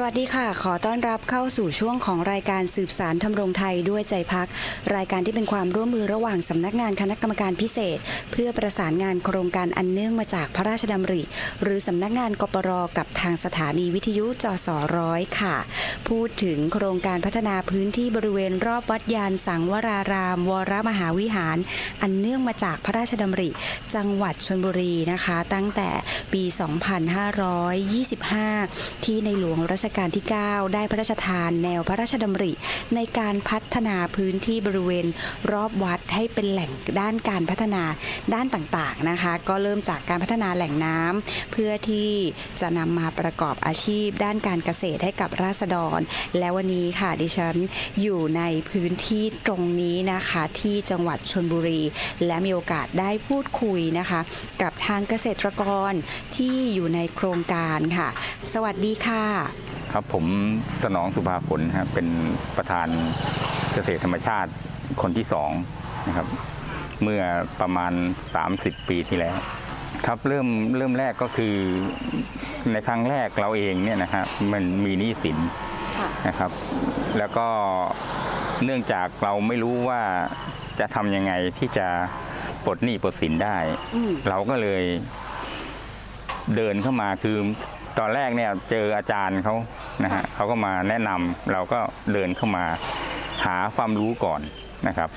สวัสดีค่ะ ขอต้อนรับเข้าสู่ช่วงของรายการสืบสารทำรงไทยด้วยใจพัก รายการที่เป็นความร่วมมือระหว่างสำนักงานคณะกรรมการพิเศษ เพื่อประสานงานโครงการอันเนื่องมาจากพระราชดำริ หรือสำนักงานกปรกับทางสถานีวิทยุจสร้อยค่ะ พูดถึงโครงการพัฒนาพื้นที่บริเวณรอบวัดยานสังวราราม วรมหาวิหาร อันเนื่องมาจากพระราชดำริ จังหวัดชนบุรีนะคะ ตั้งแต่ปี 2525 ที่ในหลวงรัชกาลที่ 9 ได้พระราชทานแนวพระราชดำริ ในการพัฒนาพื้นที่บริเวณ รอบวัดให้เป็นแหล่งด้านการพัฒนาด้านต่างๆนะคะ ก็เริ่มจากการพัฒนาแหล่งน้ำเพื่อที่จะนำมาประกอบอาชีพ ด้านการเกษตรให้กับราษฎร และวันนี้ค่ะดิฉันอยู่ในพื้นที่ตรงนี้นะคะที่จังหวัดชนบุรี และมีโอกาสได้พูดคุยนะคะ กับทางเกษตรกรที่อยู่ในโครงการค่ะ สวัสดีค่ะ ครับผมสนองสุภาผลครับเป็นประธานเกษตรธรรมชาติคนที่สองนะครับ เมื่อประมาณ 30 ปีที่แล้ว ครับเริ่มเริ่มแรกก็คือในครั้งแรกเราเองเนี่ยนะครับมันมีหนี้สินค่ะนะครับ แล้วก็เนื่องจากเราไม่รู้ว่าจะทำยังไงที่จะปลดหนี้ปลดสินได้อืมเราก็เลยเดินเข้ามาคือ ตอนแรกเนี่ยเจออาจารย์เขานะฮะเขาก็มาแนะนำเราก็เดินเข้ามาหาความรู้ก่อนนะครับ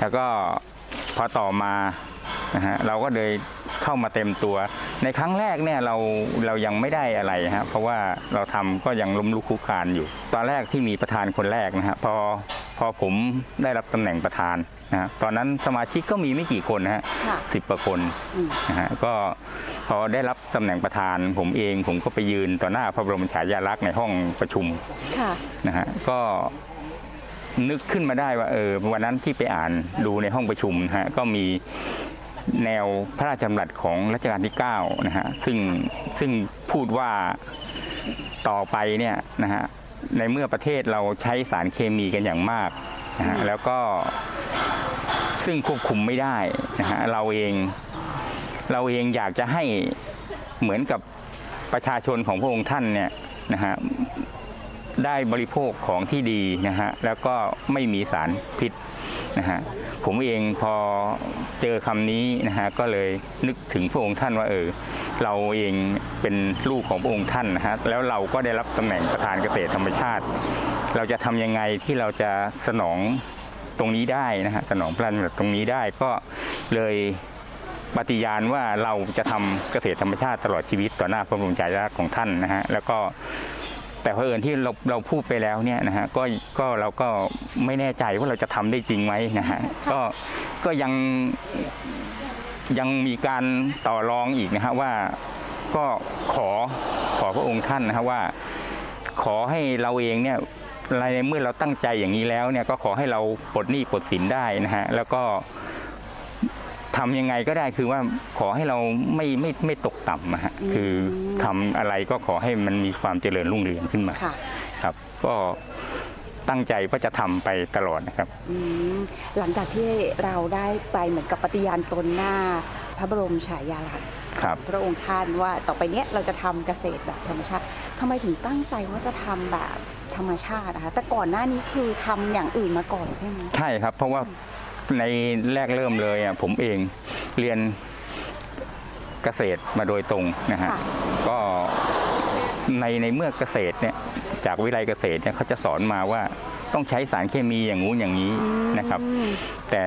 แล้วก็พอต่อมานะฮะเราก็เลยเข้ามาเต็มตัว ในครั้งแรกเนี่ยเราเรายังไม่ได้อะไรฮะเพราะว่าเราทำก็ยังล้มลุกคลุกคลานอยู่ ตอนแรกที่มีประธานคนแรกนะฮะพอพอผมได้รับตำแหน่งประธานนะฮะตอนนั้นสมาชิกก็มีไม่กี่คนนะฮะค่ะสิบกว่าคนอืมนะฮะก็ พอได้รับตำแหน่งประธานผมเองผมก็ไปยืนต่อหน้าพระบรมฉายาลักษณ์ในห้องประชุมค่ะนะฮะก็นึกขึ้นมาได้ว่าเออวันนั้นที่ไปอ่านดูในห้องประชุมนะฮะก็มีแนวพระราชดำรัสของรัชกาลที่9นะฮะซึ่งซึ่งพูดว่าต่อไปเนี่ยนะฮะในเมื่อประเทศเราใช้สารเคมีกันอย่างมากนะฮะแล้วก็ซึ่งควบคุมไม่ได้นะฮะเราเอง เราเองอยากจะให้เหมือนกับประชาชนของพระองค์ท่านเนี่ยนะฮะได้บริโภคของที่ดีนะฮะแล้วก็ไม่มีสารพิษนะฮะผมเองพอเจอคำนี้นะฮะก็เลยนึกถึงพระองค์ท่านว่าเออเราเองเป็นลูกของพระองค์ท่านนะฮะแล้วเราก็ได้รับตำแหน่งประธานเกษตรธรรมชาติ เราจะทำยังไงที่เราจะสนองตรงนี้ได้นะฮะสนองพระราชดำรัสตรงนี้ได้ก็เลย ปฏิญาณว่าเราจะทำเกษตรธรรมชาติตลอดชีวิตต่อหน้าพระบรมฉายาลักษณ์ของท่านนะฮะแล้วก็แต่เพอเอิญที่เราเราพูดไปแล้วเนี่ยนะฮะก็ก็เราก็ไม่แน่ใจว่าเราจะทำได้จริงไหมนะฮะก็ก็ยังยังมีการต่อรองอีกนะฮะว่าก็ขอขอพระองค์ท่านนะฮะว่า ขอให้เราเองเนี่ยในเมื่อเราตั้งใจอย่างนี้แล้วเนี่ยก็ขอให้เราปลดหนี้ปลดสินได้นะฮะแล้วก็ ทำยังไงก็ได้คือว่าขอให้เราไม่ไม่ไม่ตกต่ำนะฮะคือทำอะไรก็ขอให้มันมีความเจริญรุ่งเรืองขึ้นมาค่ะ ครับ ก็ตั้งใจว่าจะทำไปตลอดนะครับ อืมหลังจากที่เราได้ไปเหมือนกับปฏิญาณตนหน้า พระบรมฉายาลักษณ์ครับ พระองค์ท่านว่าต่อไปเนี้ยเราจะทำเกษตรแบบธรรมชาติทำไมถึงตั้งใจว่าจะทำแบบธรรมชาตินะคะแต่ก่อนหน้านี้คือทำอย่างอื่นมาก่อนใช่ไหม ใช่ครับ เพราะว่า ในแรกเริ่มเลยอะผมเองเรียนเกษตรมาโดยตรงนะฮะค่ะ ก็ในในเมื่อเกษตรเนี่ยจากวิไลเกษตรเนี่ยเขาจะสอนมาว่าต้องใช้สารเคมีอย่างงู้นอย่างนี้นะครับอืมแต่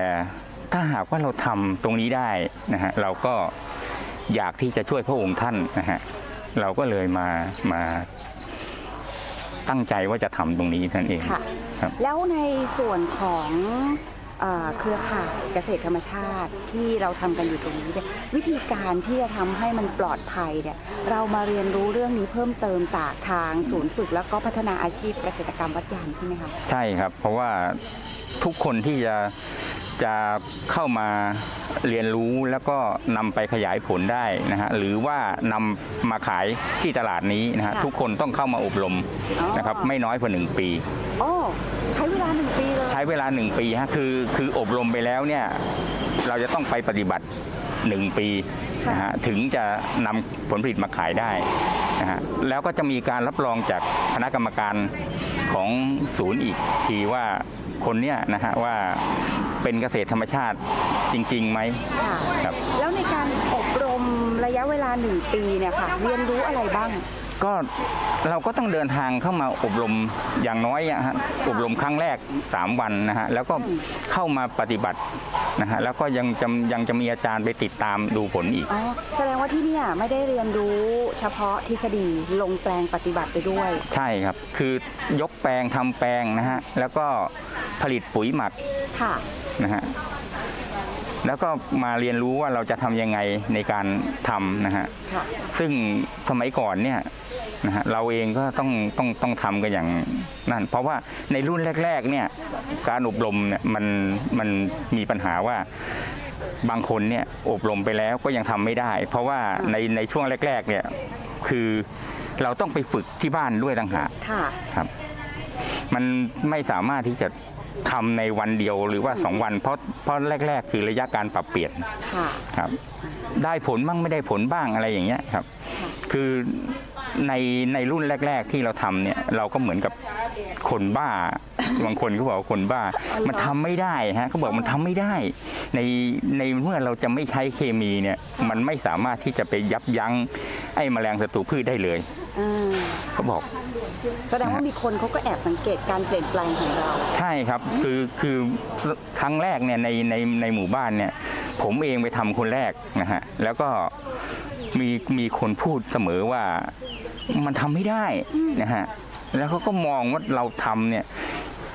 ถ้าหากว่าเราทำตรงนี้ได้นะฮะเราก็อยากที่จะช่วยพระองค์ท่านนะฮะเราก็เลยมามาตั้งใจว่าจะทำตรงนี้นั่นเองค่ะ ครับ แล้วในส่วนของ เครือข่ายเกษตรธรรมชาติที่เราทำกันอยู่ตรงนี้เนี่ยวิธีการที่จะทำให้มันปลอดภัยเนี่ยเรามาเรียนรู้เรื่องนี้เพิ่มเติมจากทางศูนย์ฝึกแล้วก็พัฒนาอาชีพเกษตรกรรมวัดยานใช่ไหมคะใช่ครับ เพราะว่าทุกคนที่จะ จจะเข้ามาเรียนรู้แล้วก็นำไปขยายผลได้นะฮะหรือว่านำมาขายที่ตลาดนี้นะฮะค่ะทุกคนต้องเข้ามาอบรมอ๋อ นะครับไม่น้อยกว่าหนึ่งปี โอ้ใช้เวลาหนึ่งปีเลยใช้เวลาหนึ่งปีฮะคือคืออบรมไปแล้วเนี่ยเราจะต้องไปปฏิบัติหนึ่งปีนะฮะถึงจะนำผลผลิตมาขายได้นะฮะแล้วก็จะมีการรับรองจากคณะกรรมการ ของศูนย์อีกทีว่าคนเนี้ยนะฮะว่าเป็นเกษตรธรรมชาติจริงๆไหมค่ะครับ แล้วในการอบรมระยะเวลาหนึ่งปีเนี่ยค่ะเรียนรู้อะไรบ้าง ก็เราก็ต้องเดินทางเข้ามาอบรมอย่างน้อยอะฮะอบรมครั้งแรก 3 วันนะฮะแล้วก็เข้ามาปฏิบัตินะฮะแล้วก็ยังจะยังจะมีอาจารย์ไปติดตามดูผลอีกอ๋อแสดงว่าที่เนี่ยไม่ได้เรียนรู้เฉพาะทฤษฎีลงแปลงปฏิบัติไปด้วย ใช่ครับ คือยกแปลงทำแปลงนะฮะแล้วก็ผลิตปุ๋ยหมักค่ะนะฮะ แล้วก็มาเรียนรู้ว่าเราจะทำยังไงในการทำนะฮะค่ะซึ่งสมัยก่อนเนี่ยนะฮะเราเองก็ต้องต้องต้องทำกันอย่างนั่นเพราะว่าในรุ่นแรก ๆ เนี่ยการอบรมเนี่ยมันมันมีปัญหาว่าบางคนเนี่ยอบรมไปแล้วก็ยังทำไม่ได้ เพราะว่าในในช่วงแรก ๆ เนี่ยคือเราต้องไปฝึกที่บ้านด้วยต่างหากค่ะครับ มันไม่สามารถที่จะ ทำในวันเดียวหรือว่าสองวัน เพราะเพราะแรก ๆ คือระยะการปรับเปลี่ยนค่ะครับ ได้ผลบ้างไม่ได้ผลบ้างอะไรอย่างเงี้ยครับ คือในในรุ่นแรก ๆ ที่เราทำเนี่ยเราก็เหมือนกับคนบ้า บางคนก็บอกว่าคนบ้า มันทำไม่ได้ฮะเขาบอกมันทำไม่ได้ ในในเมื่อเราจะไม่ใช้เคมีเนี่ยมันไม่สามารถที่จะไปยับยั้งไอ้แมลงศัตรูพืชได้เลยอ่า เขาบอก แสดงว่ามีคนเขาก็แอบสังเกตการเปลี่ยนแปลงของเรา ใช่ครับคือคือครั้งแรกเนี่ยในในในหมู่บ้านเนี่ย ผมเองไปทำคนแรกนะฮะแล้วก็มีมีคนพูดเสมอว่ามันทำไม่ได้นะฮะแล้วเขาก็มองว่าเราทำเนี่ย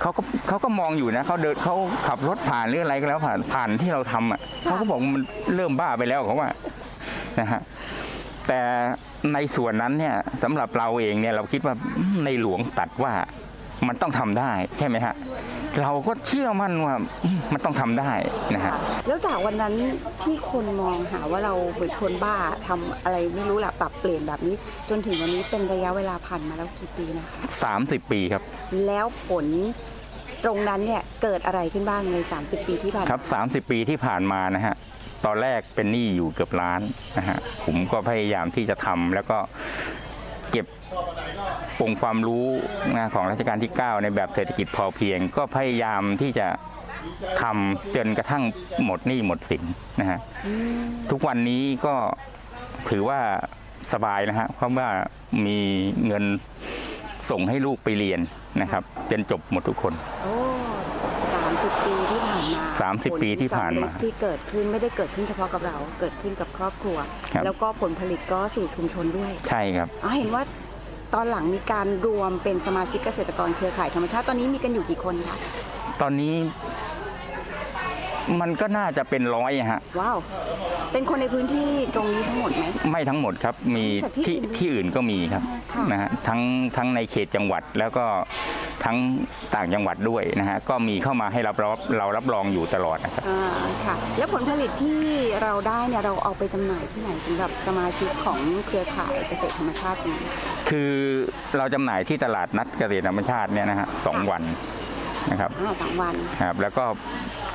เขาก็เขาก็มองอยู่นะเขาเดินเขาขับรถผ่านหรืออะไรก็แล้วผ่านผ่านที่เราทำอะเขาก็บอกมันเริ่มบ้าไปแล้วเขาว่านะฮะ แต่ในส่วนนั้นเนี่ยสำหรับเราเองเนี่ยเราคิดว่าอืมในหลวงตัดว่ามันต้องทำได้ใช่ไหมฮะเราก็เชื่อมั่นว่าอืมมันต้องทำได้นะฮะแล้วจากวันนั้นที่คนมองหาว่าเราเหมือนคนบ้าทำอะไรไม่รู้แหละปรับเปลี่ยนแบบนี้ จนถึงวันนี้เป็นระยะเวลาผ่านมาแล้วกี่ปีนะคะ30ปีครับ แล้วผลตรงนั้นเนี่ยเกิดอะไรขึ้นบ้างใน 30 ปีที่ผ่านคมารับ 30 ปีที่ผ่านมานะฮะ ตอนแรกเป็นหนี้อยู่เกือบล้านนะฮะผมก็พยายามที่จะทำแล้วก็เก็บองค์ความรู้นะของรัชกาลที่ 9 ในแบบเศรษฐกิจพอเพียง ก็พยายามที่จะทำจนกระทั่งหมดหนี้หมดสินนะฮะทุกวันนี้ก็ถือว่าสบายนะฮะเพราะว่ามีเงินส่งให้ลูกไปเรียนนะครับจนจบหมดทุกคน โอ้สามสิบปีที่ผ่านมา30 ปีที่ผ่านมาผลสำเร็จที่เกิดขึ้นไม่ได้เกิดขึ้นเฉพาะกับเรา เกิดขึ้นกับครอบครัว ครับ แล้วก็ผลผลิตก็สู่ชุมชนด้วยใช่ครับ อ๋อเห็นว่าตอนหลังมีการรวมเป็นสมาชิกเกษตรกรเครือข่ายธรรมชาติตอนนี้มีกันอยู่กี่คนคะตอนนี้มันก็น่าจะเป็นร้อยอะฮะ ว้าว เป็นคนในพื้นที่ตรงนี้ทั้งหมดไหม ไม่ทั้งหมดครับ มีจากที่ที่อื่นที่อื่นก็มีครับค่ะ นะฮะทั้งทั้งในเขตจังหวัดแล้วก็ ทั้งต่างจังหวัดด้วยนะฮะก็มีเข้ามาให้รับรับเรารับรองอยู่ตลอดนะครับอ่าค่ะ แล้วผลผลิตที่เราได้เนี่ยเราเอาไปจำหน่ายที่ไหนสำหรับสมาชิกของเครือข่ายเกษตรธรรมชาตินี้คือเราจำหน่ายที่ตลาดนัดเกษตรธรรมชาติเนี่ยนะฮะสองวันนะครับ อ่าสามวัน ครับแล้วก็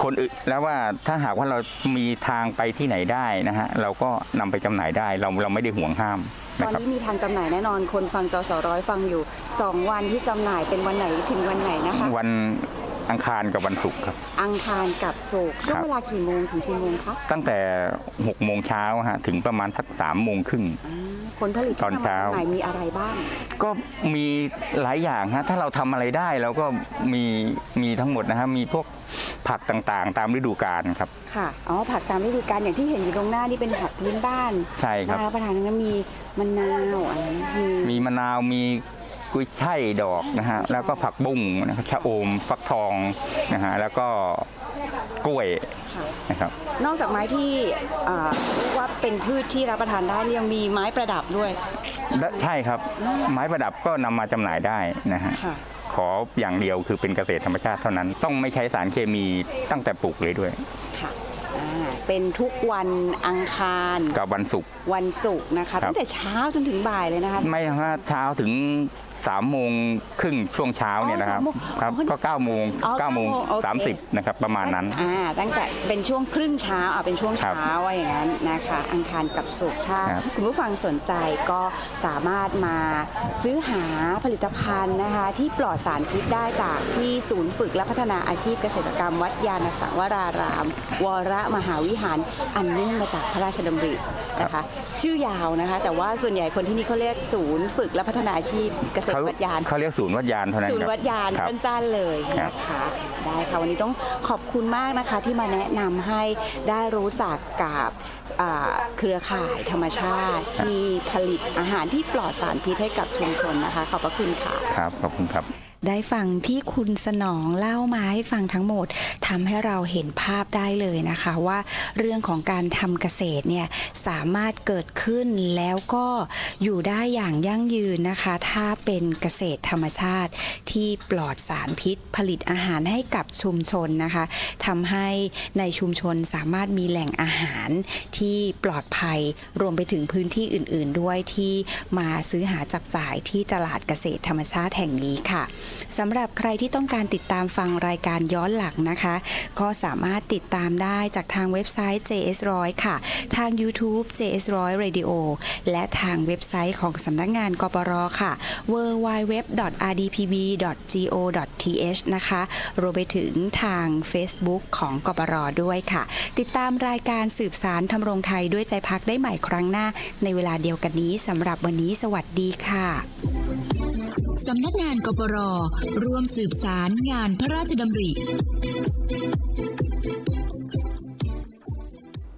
คนอื่นแล้วว่าถ้าหากว่าเรามีทางไปที่ไหนได้นะฮะเราก็นำไปจำหน่ายได้เราเราไม่ได้ห่วงห้าม ตนะอนครับนี้มีทางจำหน่ายแน่นอนคนฟังจสร้อยฟังอยู่ 2 วันที่จำหน่ายเป็นวันไหนถึงวันไหนนะคะวันอังคารกับวันศุกร์ครับ อังคารกับศุกร์ช่วงครับเวลากี่โมงถึงกี่โมงคะตั้งแต่6โมงเช้าฮะถึงประมาณสัก3โมงครึ่งอ่าผลผลิตตอนที่นำมาเช้าจำหน่ายมีอะไรบ้าง ก็มีหลายอย่างฮะถ้าเราทำอะไรได้เราก็มีมีทั้งหมดนะฮะมีพวก ผักต่างๆ ตามฤดูกาลครับ ค่ะ อ๋อ ผักตามฤดูกาลอย่างที่เห็นอยู่ตรงหน้านี่เป็นผักพื้นบ้านใช่ครับน่ารับประทานนั้นมีมะนาวอะไรนะมีมีมะนาวมีกุ้ยช่ายดอกนะฮะแล้วก็ผักบุ้งนะครับชะอมฟักทองนะฮะแล้วก็กล้วยค่ะ นะครับ นอกจากไม้ที่อ่าเรียกว่าเป็นพืชที่รับประทานได้เนี่ยยังมีไม้ประดับด้วย และใช่ครับ ไม้ประดับก็นำมาจำหน่ายได้นะฮะค่ะ ขออย่างเดียวคือเป็นเกษตรธรรมชาติเท่านั้น ต้องไม่ใช้สารเคมีตั้งแต่ปลูกเลยด้วย ค่ะอ่าเป็นทุกวันอังคาร กับวันศุกร์ วันศุกร์นะคะ ครับ ตั้งแต่เช้าจนถึงบ่ายเลยนะคะ ไม่ว่าเช้าถึงสามโมงครึ่งช่วงเช้าเนี่ยนะครับอ๋อสามโมงครับอ๋อก็เก้าโมงอ๋อเก้าโมงเก้าโมงโอเค สามสิบนะครับประมาณนั้น อ่าตั้งแต่เป็นช่วงครึ่งเช้าอะเป็นช่วงครับเช้าว่าอย่างนั้นนะคะ อังคารกับศุกร์ถ้าครับคุณผู้ฟังสนใจก็สามารถมาซื้อหาผลิตภัณฑ์นะคะ ที่ปลอดสารพิษได้จากที่ศูนย์ฝึกและพัฒนาอาชีพเกษตรกรรม วัดยาณสังวราราม วรมหาวิหารอันเนื่องมาจากพระราชดำรินะคะ ชื่อยาวนะคะ แต่ว่าส่วนใหญ่คนที่นี่เขาเรียกศูนย์ฝึกและพัฒนาอาชีพเกษตรเขาวัดยาน เขาเรียกศูนย์วัดยานเท่านั้นศูนคย์รับวัดยานครับ สั้นๆเลยครับนะคะได้ค่ะวันนี้ต้องขอบคุณมากนะคะที่มาแนะนำให้ได้รู้จักกับอ่าเครือข่ายธรรมชาติ ที่ผลิตอาหารที่ปลอดสารพิษให้กับชุมชนนะคะ ขอบพระคุณค่ะ ครับ ขอบคุณครับ ได้ฟังที่คุณสนองเล่ามาให้ฟังทั้งหมดทำให้เราเห็นภาพได้เลยนะคะว่าเรื่องของการทำเกษตรเนี่ยสามารถเกิดขึ้นแล้วก็อยู่ได้อย่างยั่งยืนนะคะ ถ้าเป็นเกษตรธรรมชาติที่ปลอดสารพิษ ผลิตอาหารให้กับชุมชนนะคะทำให้ในชุมชนสามารถมีแหล่งอาหารที่ปลอดภัยรวมไปถึงพื้นที่อื่น ๆ ด้วยที่มาซื้อหาจับจ่ายที่ตลาดเกษตรธรรมชาติแห่งนี้ค่ะสำหรับใครที่ต้องการติดตามฟังรายการย้อนหลังนะคะ ก็สามารถติดตามได้จากทางเว็บไซต์ JS100 ค่ะ ทาง YouTube JS100 Radio และทางเว็บไซต์ของสำนักงานกปรค่ะ www.rdpb.go.th นะคะ รวมไปถึงทาง Facebook ของกปรด้วยค่ะ ติดตามรายการสืบสารทำรงไทยด้วยใจพักได้ใหม่ครั้งหน้า ในเวลาเดียวกันนี้สำหรับวันนี้สวัสดีค่ะ สำนักงานกปรร่วมสืบสารงานพระราชดำริ